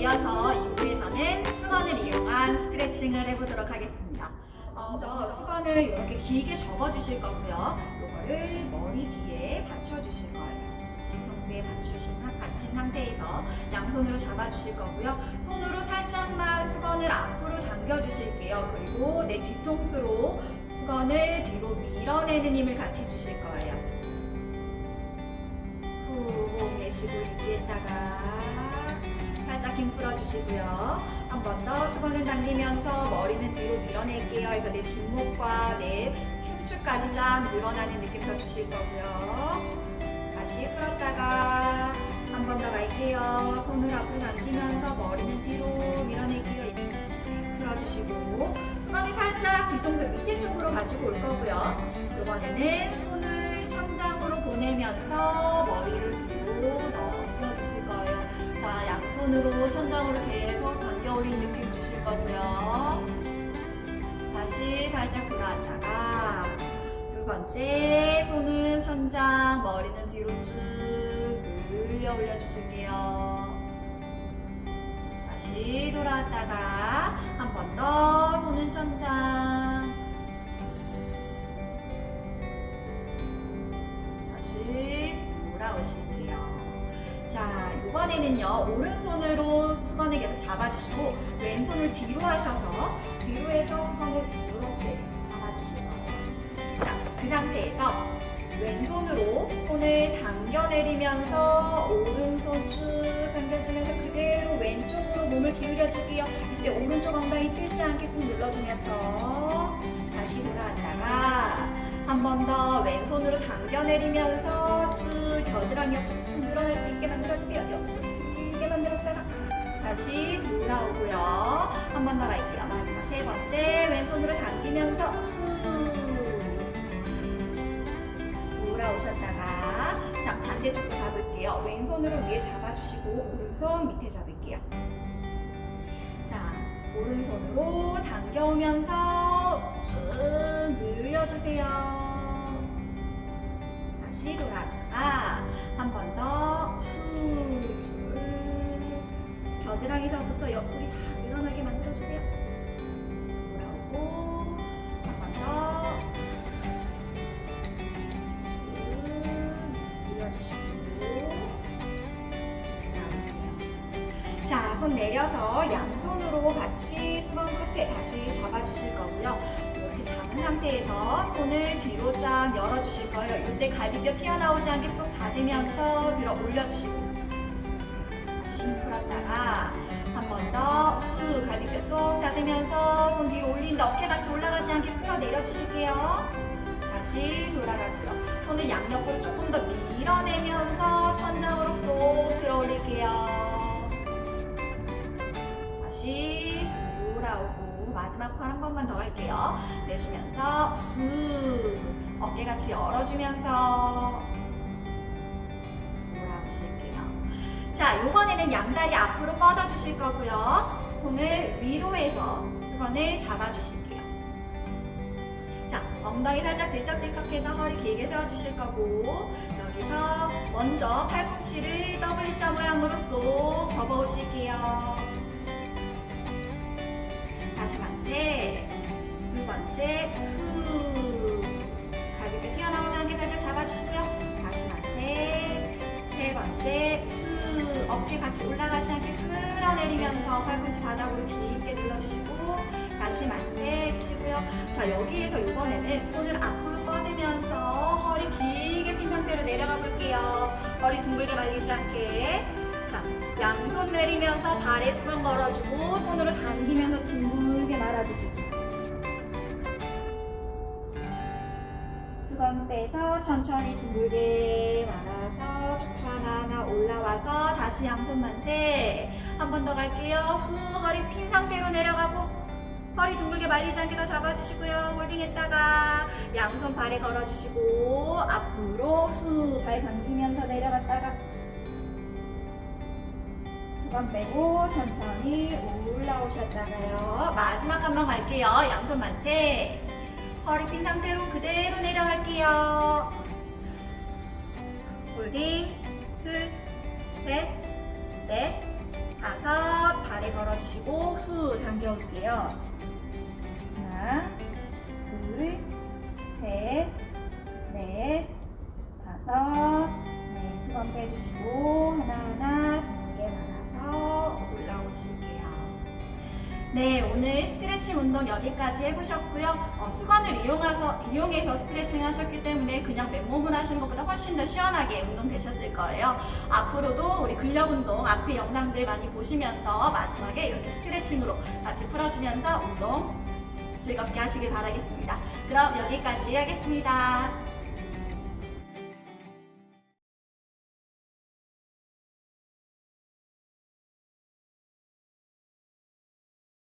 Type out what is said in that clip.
이어서 2부에서는 수건을 이용한 스트레칭을 해보도록 하겠습니다. 어, 먼저 수건을 이렇게 길게 접어주실 거고요. 이거를 머리 뒤에 받쳐주실 거예요. 뒤통수에 받치신, 받친 상태에서 양손으로 잡아주실 거고요. 손으로 살짝만 수건을 앞으로 당겨주실게요. 그리고 내 뒤통수로 수건을 뒤로 밀어내는 힘을 같이 주실 거예요. 후 내쉬고 유지했다가 살짝 힘 풀어 주시고요. 한 번 더 수건을 당기면서 머리는 뒤로 밀어낼게요. 그래서 내 뒷목과 내 흉추까지 쫙 늘어나는 느낌 더 주실 거고요. 다시 풀었다가 한 번 더 갈게요. 손을 앞으로 당기면서 머리는 뒤로 밀어낼게요. 풀어주시고 수건이 살짝 뒤통수 밑에 쪽으로 가지고 올 거고요. 이번에는 천장으로 계속 당겨 올린 느낌 주실 거고요. 다시 살짝 돌아왔다가 두 번째 손은 천장, 머리는 뒤로 쭉 늘려 올려주실게요. 다시 돌아왔다가 이번에는요, 오른손으로 수건을 계속 잡아주시고, 왼손을 뒤로 하셔서, 뒤로 해서 수건을 이렇게 잡아주실 거예요. 자, 그 상태에서 왼손으로 손을 당겨내리면서, 오른손 쭉 당겨주면서 그대로 왼쪽으로 몸을 기울여줄게요. 이때 오른쪽 엉덩이 틀지 않게 꾹 눌러주면서, 다시 돌아왔다가, 한 번 더 왼손으로 당겨내리면서 쭉 겨드랑이 옆으로 쭉 늘어날 수 있게 만들어주세요. 만들었다가 다시 돌아오고요. 한 번 더 갈게요. 마지막 세 번째 왼손으로 당기면서 후 돌아오셨다가 자 반대쪽도 잡을게요. 왼손으로 위에 잡아주시고 오른손 밑에 잡을게요. 자 오른손으로 당겨오면서 쭉 늘려주세요. 다시 돌아 겨드랑이서부터 옆구리 다 늘어나게 만들어주세요. 돌아오고 한번더쭉 늘려주시고 자, 손 내려서 양손으로 같이 수건 끝에 다시 잡아주실 거고요. 이렇게 잡은 상태에서 손을 뒤로 쫙 열어주실 거예요. 이때 갈비뼈 튀어나오지 않게 쏙 닫으면서 들어 올려주시고 더쑥 갈비뼈 쏙 닫으면서 손 뒤로 올린다. 어깨 같이 올라가지 않게 풀어 내려주실게요. 다시 돌아가고요. 손을 양옆으로 조금 더 밀어내면서 천장으로 쏙 들어 올릴게요. 다시 돌아오고 마지막 팔 한 번만 더 할게요. 내쉬면서 후 어깨 같이 열어주면서 자, 이번에는 양다리 앞으로 뻗어 주실 거고요. 손을 위로 해서 수건을 잡아 주실게요. 자, 엉덩이 살짝 들썩들썩해서 허리 길게 세워 주실 거고 여기서 먼저 팔꿈치를 일자 모양으로 쏙 접어 오실게요. 다시 반대, 두 번째, 후. 가볍게 튀어나오지 않게 살짝 잡아주시고요. 다시 반대, 세 번째, 후. 어깨 같이 올라가지 않게 끌어내리면서 팔꿈치 바닥으로 깊게 눌러주시고, 다시 만세 해주시고요. 자, 여기에서 이번에는 손을 앞으로 뻗으면서 허리 길게 핀 상태로 내려가 볼게요. 허리 둥글게 말리지 않게. 자, 양손 내리면서 발에 수건 걸어주고 손으로 당기면서 수건 빼서 천천히 둥글게 말아서 척추 하나하나 올라와서 다시 양손 만세 한 번 더 갈게요 후 허리 핀 상태로 내려가고 허리 둥글게 말리지 않게 더 잡아주시고요 홀딩 했다가 양손 발에 걸어주시고 앞으로 후발 당기면서 내려갔다가 수건 빼고 천천히 올라오셨다가요. 마지막 한 번 갈게요. 양손 만세. 허리 핀 상태로 그대로 내려갈게요. 홀딩, 둘, 셋, 넷, 다섯, 발에 걸어주시고 후 당겨올게요. 하나, 둘, 셋, 넷, 다섯, 네, 수건 빼주시고 하나하나 네, 오늘 스트레칭 운동 여기까지 해보셨고요. 어, 수건을 이용해서, 이용해서 스트레칭 하셨기 때문에 그냥 맨몸을 하시는 것보다 훨씬 더 시원하게 운동되셨을 거예요. 앞으로도 우리 근력 운동 앞에 영상들 많이 보시면서 마지막에 이렇게 스트레칭으로 같이 풀어주면서 운동 즐겁게 하시길 바라겠습니다. 그럼 여기까지 하겠습니다.